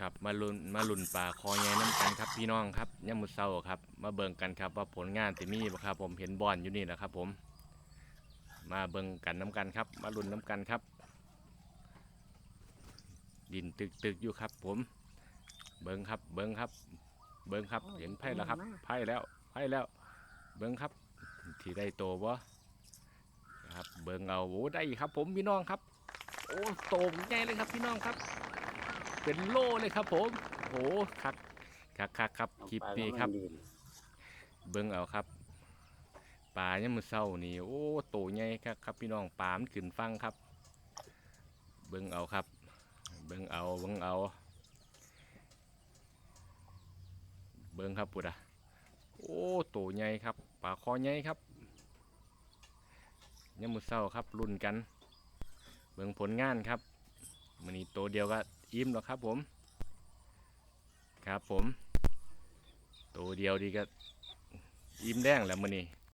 ครับมาลุนมาลุนปลาคอใหญ่น้ำกันครับพี่น้องครับย่ำมือเศร้าครับ มาเบิ่งกันครับว่าผลงานที่มีบ่ครับ ผมเห็นบอลอยู่นี่แหละครับ ผม มาเบิ่งกันน้ำกันครับ มาลุนน้ำกันครับ ดินตึกตึกๆอยู่ครับ ผม เบิ่งครับ เบิ่งครับ เบิ่งครับเห็นไพ่แล้วครับไพ่แล้วไพ่แล้ว เบิ่งครับที่ได้โตบ่ครับ เบิ่งเอาโอ้ได้ครับ ผมพี่น้องครับ โอ้โตใหญ่เลยครับพี่น้องครับ เป็นโล่เลยครับผมโอ้คักคักคักครับคลิปนี้ครับ เบิ่งเอาครับปลาเนี่ยามมือเศร้านี่โอ้โตใหญ่ครับครับพี่น้องปลามันขึ้นฟังครับ เบิ่งเอาครับ เบิ่งเอาเบิ่งเอา เบิ่งครับปุดอะโอ้โตใหญ่ครับปลาคอใหญ่ครับเนี่ยามมือเศร้าครับรุ่นกัน เบิ่งผลงานครับมันนี้ตัวเดียวก็ อิ่มหรอกครับผม ครับผม ตัวเดียวดีก็อิ่มแดงแล้วมันนี้